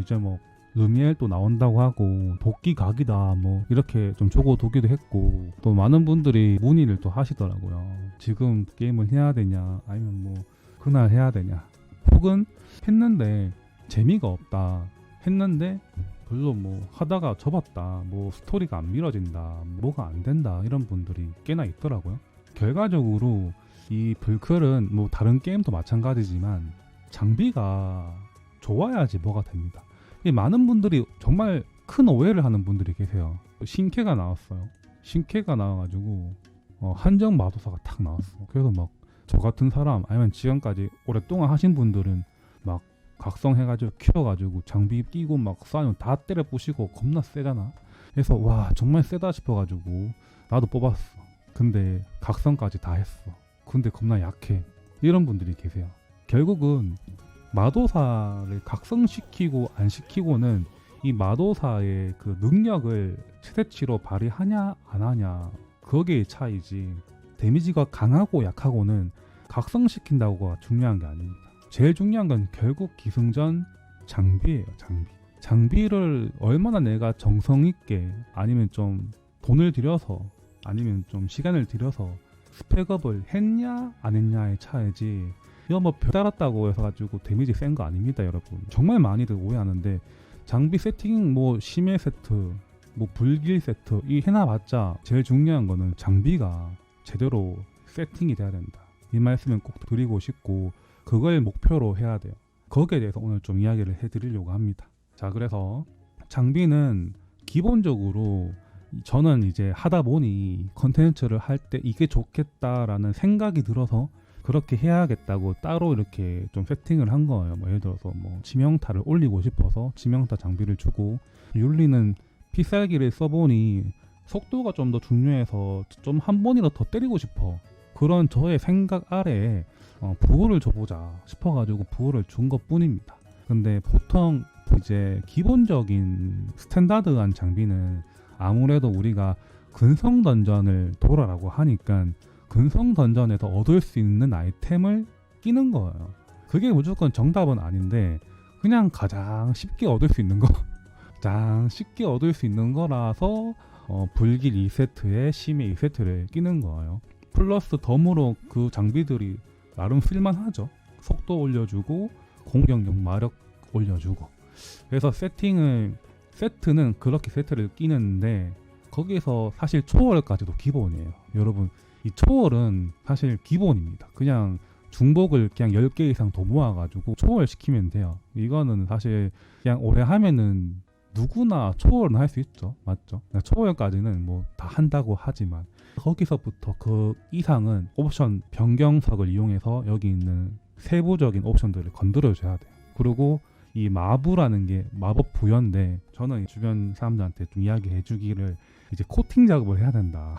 이제 뭐 루미엘 또 나온다고 하고 도끼 각이다 뭐 이렇게 좀 도기도 했고 또 많은 분들이 문의를 또 하시더라고요. 지금 게임을 해야 되냐 아니면 뭐 그날 해야 되냐 혹은 했는데 재미가 없다 했는데 별로 뭐 하다가 접었다 뭐 스토리가 안 미뤄진다 뭐가 안 된다 이런 분들이 꽤나 있더라고요. 결과적으로 이 불클은 뭐 다른 게임도 마찬가지지만 장비가 좋아야지 뭐가 됩니다. 이 많은 분들이 정말 큰 오해를 하는 분들이 계세요. 신캐가 나왔어요. 신캐가 나와가지고 어, 한정 마도사가 탁 나왔어. 그래서 막 저 같은 사람 아니면 지금까지 오랫동안 하신 분들은 막 각성해가지고 키워가지고 장비 끼고 막 쏴면 다 때려 부시고 겁나 세잖아. 그래서 와 정말 세다 싶어가지고 나도 뽑았어. 근데 각성까지 다 했어. 근데 겁나 약해. 이런 분들이 계세요. 결국은 마도사를 각성시키고 안 시키고는 이 마도사의 그 능력을 최대치로 발휘하냐 안 하냐 거기에 차이지 데미지가 강하고 약하고는 각성시킨다고가 중요한 게 아닙니다. 제일 중요한 건 결국 기승전 장비예요. 장비. 장비를 얼마나 내가 정성 있게 아니면 좀 돈을 들여서 아니면 좀 시간을 들여서 스펙업을 했냐 안 했냐의 차이지 이거 뭐 별달았다고 해서 가지고 데미지 센 거 아닙니다 여러분. 정말 많이들 오해하는데 장비 세팅 뭐 심해 세트 뭐 불길 세트 이 해놔봤자 제일 중요한 거는 장비가 제대로 세팅이 돼야 된다. 이 말씀은 꼭 드리고 싶고 그걸 목표로 해야 돼요. 거기에 대해서 오늘 좀 이야기를 해드리려고 합니다. 자 그래서 장비는 기본적으로 저는 이제 하다 보니 컨텐츠를 할 때 이게 좋겠다라는 생각이 들어서 그렇게 해야겠다고 따로 이렇게 좀 세팅을 한 거예요. 뭐 예를 들어서 뭐 치명타를 올리고 싶어서 치명타 장비를 주고 윤리는 피살기를 써보니 속도가 좀 더 중요해서 좀 한 번이라도 더 때리고 싶어. 그런 저의 생각 아래에 어, 부호를 줘보자 싶어가지고 부호를 준 것 뿐입니다. 근데 보통 이제 기본적인 스탠다드한 장비는 아무래도 우리가 근성 던전을 돌아라고 하니까 근성 던전에서 얻을 수 있는 아이템을 끼는 거예요. 그게 무조건 정답은 아닌데 그냥 가장 쉽게 얻을 수 있는 거, 가장 쉽게 얻을 수 있는 거라서 어, 불길 2세트에 심해 2세트를 끼는 거예요. 플러스 덤으로 그 장비들이 나름 쓸만하죠. 속도 올려주고 공격력 마력 올려주고 그래서 세팅을 세트는 그렇게 세트를 끼는데 거기서 사실 초월까지도 기본이에요. 여러분 이 초월은 사실 기본입니다. 그냥 중복을 그냥 10개 이상 더 모아가지고 초월 시키면 돼요. 이거는 사실 그냥 오래 하면은 누구나 초월은 할 수 있죠. 맞죠? 초월까지는 뭐 다 한다고 하지만 거기서부터 그 이상은 옵션 변경석을 이용해서 여기 있는 세부적인 옵션들을 건드려줘야 돼요. 그리고 이 마부라는 게 마법 부여인데 저는 주변 사람들한테 좀 이야기해 주기를 이제 코팅 작업을 해야 된다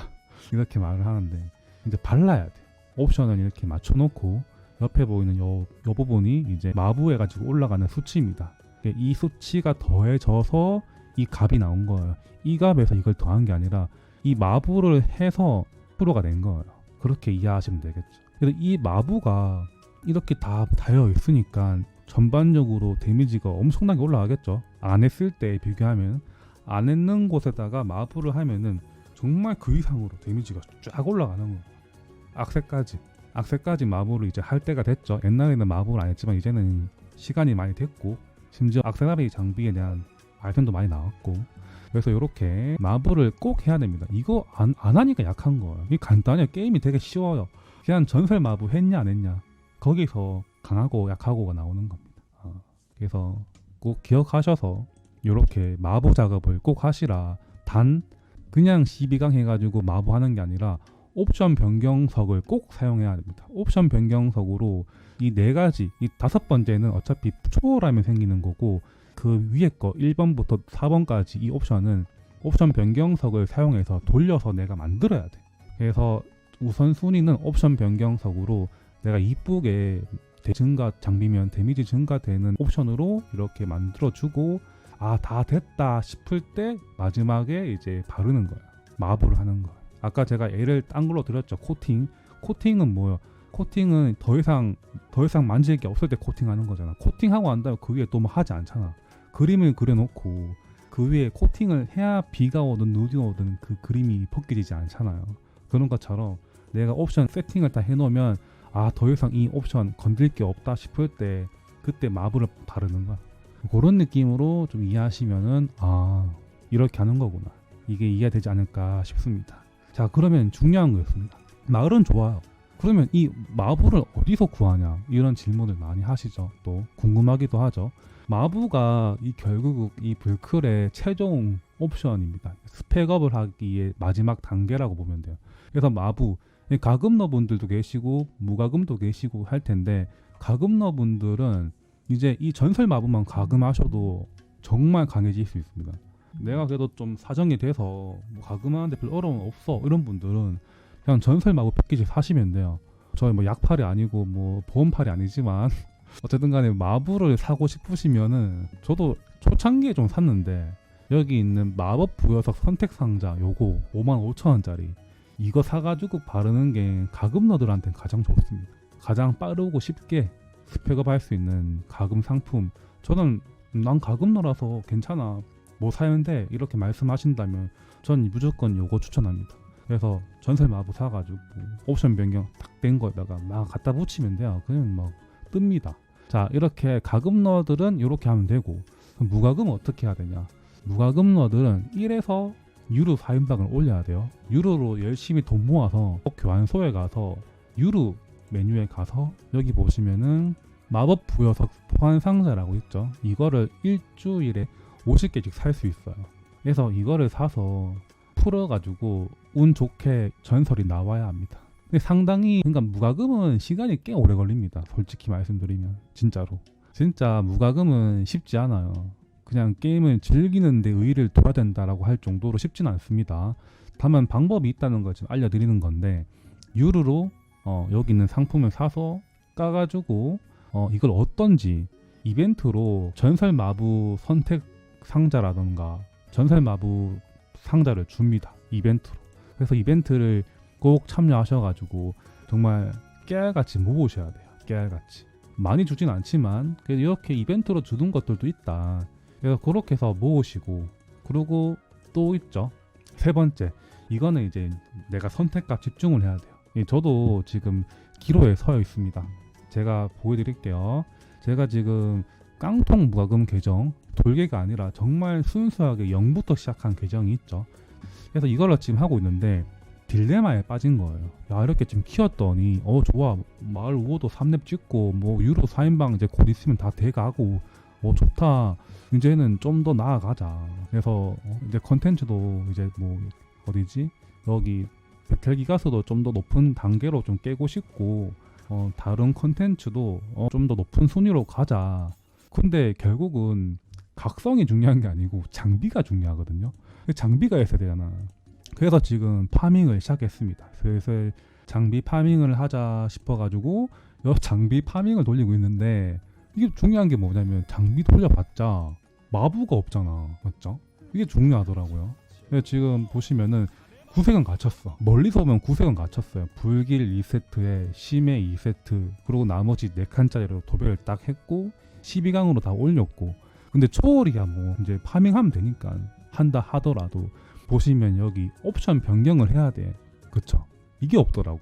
이렇게 말을 하는데 이제 발라야 돼 옵션을 이렇게 맞춰놓고 옆에 보이는 요, 요 부분이 이제 마부해가지고 올라가는 수치입니다. 이 수치가 더해져서 이 값이 나온 거예요. 이 값에서 이걸 더한 게 아니라 이 마부를 해서 프로가 된 거예요. 그렇게 이해하시면 되겠죠. 그래서 이 마부가 이렇게 다 되어 있으니까 전반적으로 데미지가 엄청나게 올라가겠죠. 안 했을 때 비교하면 안 했는 곳에다가 마부를 하면은 정말 그 이상으로 데미지가 쫙 올라가는 거예요. 악세까지 악세까지 마부를 이제 할 때가 됐죠. 옛날에는 마부를 안 했지만 이제는 시간이 많이 됐고 심지어 악세사리 장비에 대한 아이템도 많이 나왔고 그래서 이렇게 마부를 꼭 해야 됩니다. 이거 안, 안 하니까 약한 거예요. 이 간단해요. 게임이 되게 쉬워요. 그냥 전설 마부 했냐 안 했냐 거기서 강하고 약하고가 나오는 겁니다. 어, 그래서 꼭 기억하셔서 이렇게 마부 작업을 꼭 하시라. 단 그냥 12강 해가지고 마부 하는 게 아니라 옵션 변경석을 꼭 사용해야 됩니다. 옵션 변경석으로 이 네 가지, 이 다섯 번째는 어차피 초월하면 생기는 거고 그 위에 거 1번부터 4번까지 이 옵션은 옵션 변경석을 사용해서 돌려서 내가 만들어야 돼. 그래서 우선순위는 옵션 변경석으로 내가 이쁘게 증가 장비면 데미지 증가되는 옵션으로 이렇게 만들어주고 아 다 됐다 싶을 때 마지막에 이제 바르는 거야. 마블을 하는 거야. 아까 제가 예를 딴 걸로 드렸죠 코팅. 코팅은 뭐야 코팅은 더 이상 더 이상 만질 게 없을 때 코팅하는 거잖아. 코팅하고 난 다음에 그 위에 또 뭐 하지 않잖아. 그림을 그려놓고 그 위에 코팅을 해야 비가 오든 눈이 오든 그 그림이 벗겨지지 않잖아요. 그런 것처럼 내가 옵션 세팅을 다 해놓으면 아 더 이상 이 옵션 건들 게 없다 싶을 때 그때 마블을 바르는 거야. 그런 느낌으로 좀 이해하시면은 아 이렇게 하는 거구나. 이게 이해되지 않을까 싶습니다. 자 그러면 중요한 거였습니다. 마을은 좋아요. 그러면 이 마블을 어디서 구하냐 이런 질문을 많이 하시죠. 또 궁금하기도 하죠. 마부가 이 결국 이 불클의 최종 옵션입니다. 스펙업을 하기에 마지막 단계라고 보면 돼요. 그래서 마부 가금너 분들도 계시고 무가금도 계시고 할 텐데 가금너 분들은 이제 이 전설 마부만 가금하셔도 정말 강해질 수 있습니다. 내가 그래도 좀 사정이 돼서 뭐 가금하는데 별 어려움 없어 이런 분들은 그냥 전설 마부 패키지 사시면 돼요. 저희 뭐 약팔이 아니고 뭐 보험팔이 아니지만 어쨌든 간에 마부를 사고 싶으시면은 저도 초창기에 좀 샀는데 여기 있는 마법 부여석 선택 상자 요거 55,000원짜리 이거 사가지고 바르는 게 가금너들한테는 가장 좋습니다. 가장 빠르고 쉽게 스펙업 할 수 있는 가금 상품 저는 난 가금너라서 괜찮아 뭐 사는데 이렇게 말씀하신다면 전 무조건 요거 추천합니다. 그래서 전설 마부 사가지고 옵션 변경 딱 된 거에다가 막 갖다 붙이면 돼요. 그냥 막 뜹니다. 자 이렇게 가금 러들은 이렇게 하면 되고 그럼 무가금은 어떻게 해야 되냐? 무가금 러들은 1에서 유로 4인방을 올려야 돼요. 유로로 열심히 돈 모아서 꼭 교환소에 가서 유로 메뉴에 가서 여기 보시면은 마법 부여석 포환 상자라고 있죠. 이거를 일주일에 50개씩 살 수 있어요. 그래서 이거를 사서 풀어가지고 운 좋게 전설이 나와야 합니다. 근데 상당히 그러니까 무가금은 시간이 꽤 오래 걸립니다. 솔직히 말씀드리면 진짜로 진짜 무가금은 쉽지 않아요. 그냥 게임을 즐기는데 의의를 둬야 된다라고 할 정도로 쉽진 않습니다. 다만 방법이 있다는 걸 지금 알려드리는 건데 유루로 어, 여기 있는 상품을 사서 까가지고 어, 이걸 어떤지 이벤트로 전설 마부 선택 상자라던가 전설 마부 상자를 줍니다. 이벤트로. 그래서 이벤트를 꼭 참여하셔가지고 정말 깨알같이 모으셔야 돼요. 깨알같이. 많이 주진 않지만 그래도 이렇게 이벤트로 주는 것들도 있다. 그래서 그렇게 해서 모으시고 그리고 또 있죠. 세 번째 이거는 이제 내가 선택과 집중을 해야 돼요. 예, 저도 지금 기로에 서 있습니다. 제가 보여드릴게요. 제가 지금 깡통 무과금 계정 돌개가 아니라 정말 순수하게 0부터 시작한 계정이 있죠. 그래서 이걸로 지금 하고 있는데 딜레마에 빠진 거예요. 야 이렇게 지금 키웠더니 어 좋아 마을 우호도 3렙 찍고 뭐 유로 4인방 이제 곧 있으면 다 돼가고 어 좋다 이제는 좀 더 나아가자. 그래서 어, 이제 컨텐츠도 이제 뭐 어디지 여기 배틀 기가스도 좀 더 높은 단계로 좀 깨고 싶고 어, 다른 컨텐츠도 어, 좀 더 높은 순위로 가자. 근데 결국은 각성이 중요한 게 아니고 장비가 중요하거든요. 장비가 있어야 되잖아. 그래서 지금 파밍을 시작했습니다. 슬슬 장비 파밍을 하자 싶어가지고 여 장비 파밍을 돌리고 있는데 이게 중요한 게 뭐냐면 장비 돌려봤자 마부가 없잖아, 맞죠? 이게 중요하더라고요. 지금 보시면은 구색은 갖췄어. 멀리서 보면 구색은 갖췄어요. 불길 2세트에 심해 2세트 그리고 나머지 4칸짜리로 도배를 딱 했고 12강으로 다 올렸고 근데 초월이야 뭐 이제 파밍하면 되니까 한다 하더라도 보시면 여기 옵션 변경을 해야 돼. 그쵸? 이게 없더라고.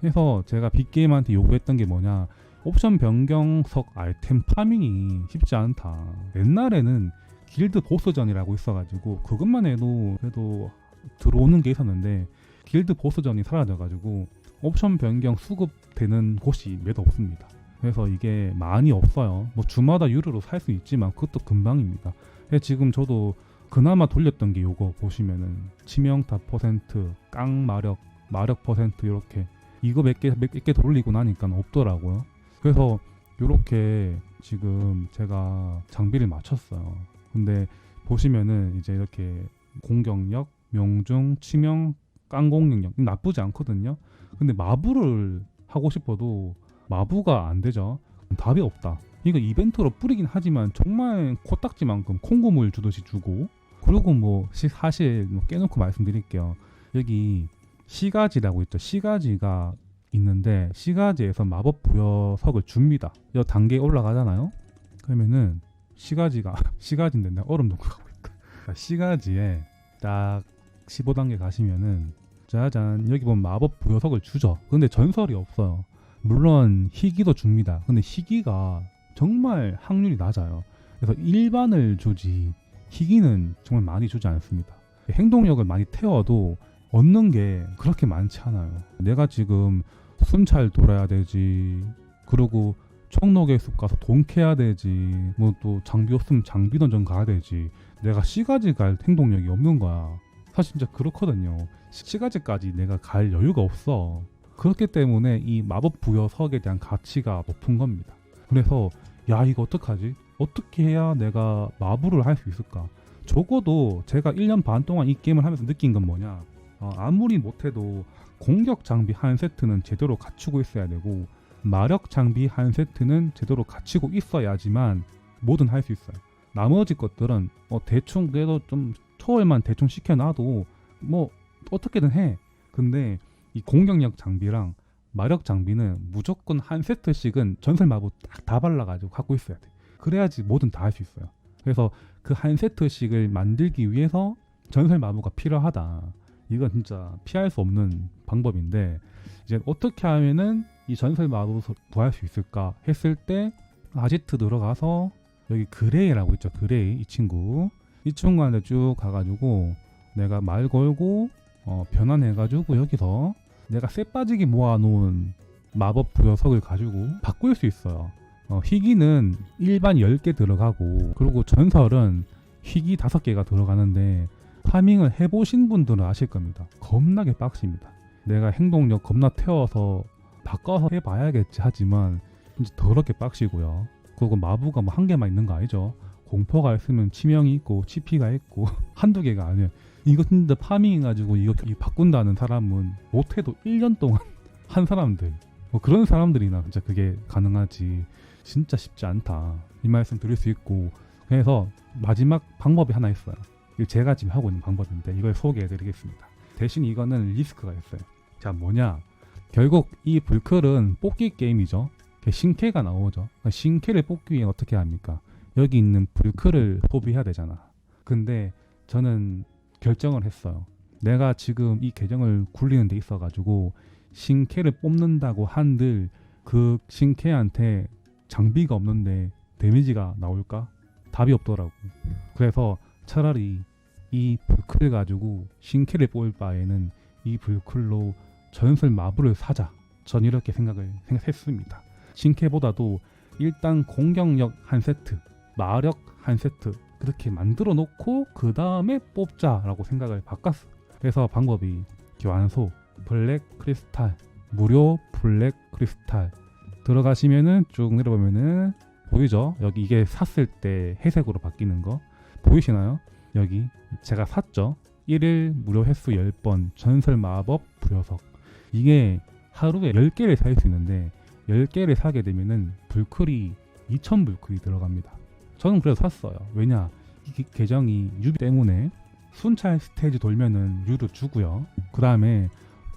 그래서 제가 빅게임한테 요구했던 게 뭐냐 옵션 변경석 아이템 파밍이 쉽지 않다. 옛날에는 길드 보스전이라고 있어가지고 그것만 해도 그래도 들어오는 게 있었는데 길드 보스전이 사라져가지고 옵션 변경 수급되는 곳이 몇 없습니다. 그래서 이게 많이 없어요. 뭐 주마다 유료로 살 수 있지만 그것도 금방입니다. 지금 저도 그나마 돌렸던 게 요거 보시면은 치명타 퍼센트, 깡 마력, 마력 퍼센트 이렇게 이거 몇개몇개 돌리고 나니까 없더라고요. 그래서 요렇게 지금 제가 장비를 맞췄어요. 근데 보시면은 이제 이렇게 공격력, 명중, 치명, 깡공격력 나쁘지 않거든요. 근데 마부를 하고 싶어도 마부가 안 되죠. 답이 없다. 이거 이벤트로 뿌리긴 하지만 정말 코딱지만큼 콩고물 주듯이 주고 그리고 뭐 시- 사실 뭐 깨놓고 말씀드릴게요. 여기 시가지라고 있죠. 시가지가 있는데 시가지에서 마법 부여석을 줍니다. 이 단계 올라가잖아요. 그러면은 시가지가 시가지인데 내가 얼음 놓고 가고 있다. 그러니까 시가지에 딱 15단계 가시면은 짜잔 여기 보면 마법 부여석을 주죠. 근데 전설이 없어요. 물론 희귀도 줍니다. 근데 희귀가 정말 확률이 낮아요. 그래서 일반을 주지 희귀는 정말 많이 주지 않습니다. 행동력을 많이 태워도 얻는 게 그렇게 많지 않아요. 내가 지금 순찰 돌아야 되지. 그리고 청록의 숲 가서 돈 캐야 되지. 뭐 또 장비 없으면 장비 던전 가야 되지. 내가 시가지 갈 행동력이 없는 거야. 사실 진짜 그렇거든요. 시가지까지 내가 갈 여유가 없어. 그렇기 때문에 이 마법 부여석에 대한 가치가 높은 겁니다. 그래서 야 이거 어떡하지? 어떻게 해야 내가 마부를 할 수 있을까? 적어도 제가 1년 반 동안 이 게임을 하면서 느낀 건 뭐냐? 어, 아무리 못해도 공격 장비 한 세트는 제대로 갖추고 있어야 되고 마력 장비 한 세트는 제대로 갖추고 있어야지만 뭐든 할 수 있어요. 나머지 것들은 어, 대충 그래도 좀 초월만 대충 시켜놔도 뭐 어떻게든 해. 근데 이 공격력 장비랑 마력 장비는 무조건 한 세트씩은 전설 마법 딱 다 발라가지고 갖고 있어야 돼. 그래야지 뭐든 다 할 수 있어요. 그래서 그 한 세트씩을 만들기 위해서 전설 마부가 필요하다. 이건 진짜 피할 수 없는 방법인데 이제 어떻게 하면은 이 전설 마법을 구할 수 있을까 했을 때 아지트 들어가서 여기 그레이라고 있죠. 그레이 이 친구 이 친구한테 쭉 가가지고 내가 말 걸고 어, 변환해가지고 여기서 내가 쇠 빠지게 모아놓은 마법 부여석을 가지고 바꿀 수 있어요. 어, 희귀는 일반 10개 들어가고 그리고 전설은 희귀 5개가 들어가는데 파밍을 해보신 분들은 아실 겁니다. 겁나게 빡십니다. 내가 행동력 겁나 태워서 바꿔서 해봐야겠지 하지만 이제 더럽게 빡시고요. 그리고 마부가 뭐 한 개만 있는 거 아니죠. 공포가 있으면 치명이 있고 치피가 있고 한두 개가 아니에요. 이거 진짜 파밍해가지고 이거 이 바꾼다는 사람은 못해도 1년 동안 한 사람들. 뭐 그런 사람들이나 진짜 그게 가능하지. 진짜 쉽지 않다. 이 말씀 드릴 수 있고. 그래서 마지막 방법이 하나 있어요. 제가 지금 하고 있는 방법인데 이걸 소개해 드리겠습니다. 대신 이거는 리스크가 있어요. 자 뭐냐? 결국 이 불클은 뽑기 게임이죠 신캐가 나오죠 신캐를 뽑기 위해 어떻게 합니까 여기 있는 불클을 소비해야 되잖아 근데 저는 결정을 했어요. 내가 지금 이 계정을 굴리는 데 있어가지고 신캐를 뽑는다고 한들 그 신캐한테 장비가 없는데 데미지가 나올까? 답이 없더라고. 그래서 차라리 이 불클을 가지고 신캐를 뽑을 바에는 이 불클로 전설 마블을 사자. 전 이렇게 생각을 생각했습니다. 신캐보다도 일단 공격력 한 세트, 마력 한 세트, 그렇게 만들어 놓고 그 다음에 뽑자라고 생각을 바꿨어. 그래서 방법이 교환소, 블랙 크리스탈, 무료 블랙 크리스탈 들어가시면은 쭉 내려보면은 보이죠? 여기 이게 샀을 때 회색으로 바뀌는 거 보이시나요? 여기 제가 샀죠. 1일 무료 횟수 10번 전설 마법 부여석 이게 하루에 10개를 살 수 있는데 10개를 사게 되면은 불클이 2000 불클이 들어갑니다. 저는 그래서 샀어요. 왜냐 이 계정이 유비 때문에 순찰 스테이지 돌면은 유도 주고요. 그 다음에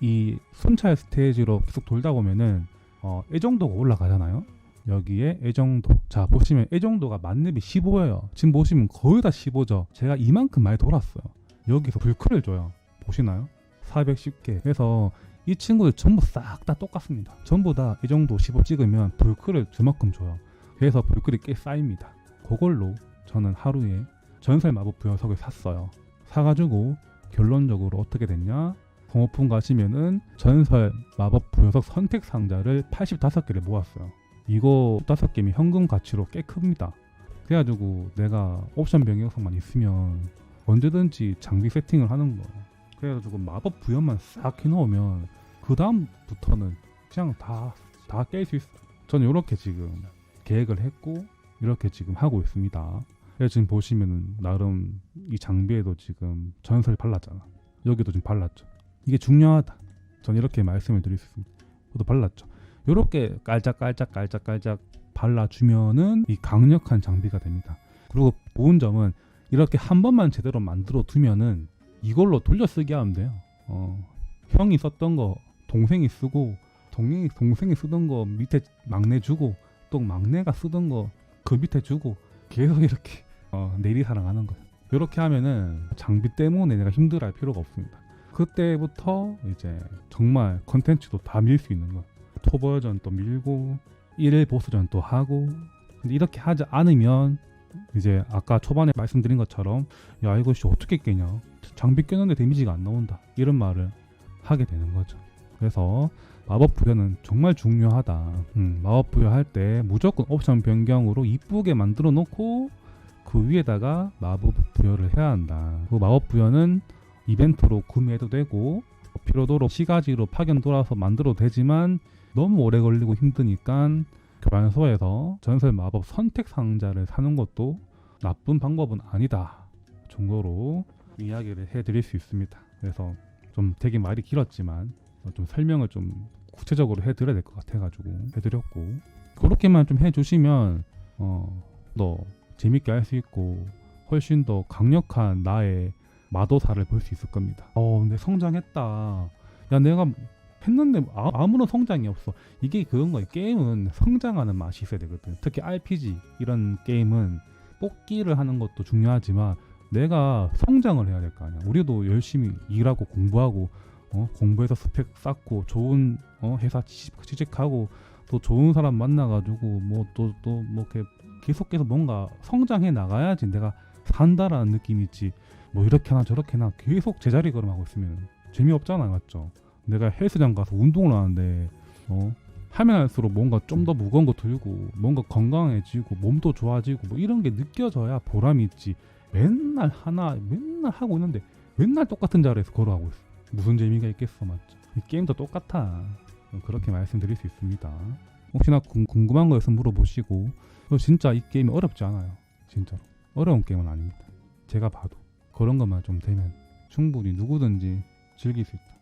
이 순찰 스테이지로 계속 돌다 보면은 어, 애정도가 올라가잖아요. 여기에 애정도. 자, 보시면 애정도가 만렙이 15예요. 지금 보시면 거의 다 15죠. 제가 이만큼 많이 돌았어요. 여기서 불크를 줘요. 보시나요? 410개. 그래서 이 친구들 전부 싹 다 똑같습니다. 전부 다 애정도 15 찍으면 불크를 주만큼 줘요. 그래서 불클이 꽤 쌓입니다. 그걸로 저는 하루에 전설 마법 부여석을 샀어요. 사가지고 결론적으로 어떻게 됐냐? 공오픈 가시면은 전설 마법 부여석 선택 상자를 85개를 모았어요. 이거 5개면 현금 가치로 꽤 큽니다. 그래가지고 내가 옵션 변경석만 있으면 언제든지 장비 세팅을 하는 거예요. 그래가지고 마법 부여만 싹 해놓으면 그 다음부터는 그냥 다 다 깰 수 있어. 저는 이렇게 지금 계획을 했고 이렇게 지금 하고 있습니다. 지금 보시면은 나름 이 장비에도 지금 전설 발랐잖아. 여기도 좀 발랐죠. 이게 중요하다. 전 이렇게 말씀을 드릴 수 있습니다. 저도 발랐죠. 이렇게 깔짝깔짝 깔짝깔짝 발라주면은 이 강력한 장비가 됩니다. 그리고 좋은 점은 이렇게 한 번만 제대로 만들어 두면은 이걸로 돌려쓰기 하면 돼요. 어, 형이 썼던 거 동생이 쓰고 동생이 동생이 쓰던 거 밑에 막내 주고 또 막내가 쓰던 거 그 밑에 주고 계속 이렇게 어, 내리사랑 하는 거예요. 이렇게 하면은 장비 때문에 내가 힘들어할 필요가 없습니다. 그때부터 이제 정말 컨텐츠도 다 밀 수 있는 거예요. 토버전 또 밀고 1일 보스전 또 하고 근데 이렇게 하지 않으면 이제 아까 초반에 말씀드린 것처럼 야 이거 씨 어떻게 깨냐 장비 깨는데 데미지가 안 나온다 이런 말을 하게 되는 거죠. 그래서 마법 부여는 정말 중요하다. 음, 마법 부여할 때 무조건 옵션 변경으로 이쁘게 만들어 놓고 그 위에다가 마법 부여를 해야 한다. 그 마법 부여는 이벤트로 구매해도 되고 필요도로 시가지로 파견 돌아서 만들어도 되지만 너무 오래 걸리고 힘드니까 교환소에서 전설 마법 선택 상자를 사는 것도 나쁜 방법은 아니다 정도로 이야기를 해드릴 수 있습니다. 그래서 좀 되게 말이 길었지만 어, 좀 설명을 좀 구체적으로 해드려야 될 것 같아가지고 해드렸고 그렇게만 좀 해주시면 어, 더 재밌게 할 수 있고 훨씬 더 강력한 나의 마도사를 볼 수 있을 겁니다. 어, 근데 성장했다. 야, 내가 했는데 아, 아무런 성장이 없어. 이게 그런 거예요. 게임은 성장하는 맛이 있어야 되거든. 특히 RPG 이런 게임은 뽑기를 하는 것도 중요하지만 내가 성장을 해야 될 거 아니야. 우리도 열심히 일하고 공부하고 어, 공부해서 스펙 쌓고 좋은 어, 회사 취직, 취직하고 또 좋은 사람 만나가지고 뭐 또 또뭐 계속해서 뭔가 성장해 나가야지 내가 산다라는 느낌이 있지. 뭐 이렇게나 저렇게나 계속 제자리 걸음하고 있으면 재미없잖아 맞죠? 내가 헬스장 가서 운동을 하는데 어 하면 할수록 뭔가 좀 더 무거운 거 들고 뭔가 건강해지고 몸도 좋아지고 뭐 이런 게 느껴져야 보람이 있지 맨날 하나 맨날 하고 있는데 맨날 똑같은 자리에서 걸어가고 있어. 무슨 재미가 있겠어 맞죠? 이 게임도 똑같아. 어, 그렇게 말씀드릴 수 있습니다. 혹시나 궁, 궁금한 거 있으면 물어보시고 어, 진짜 이 게임이 어렵지 않아요. 진짜로. 어려운 게임은 아닙니다. 제가 봐도 그런 것만 좀 되면 충분히 누구든지 즐길 수 있다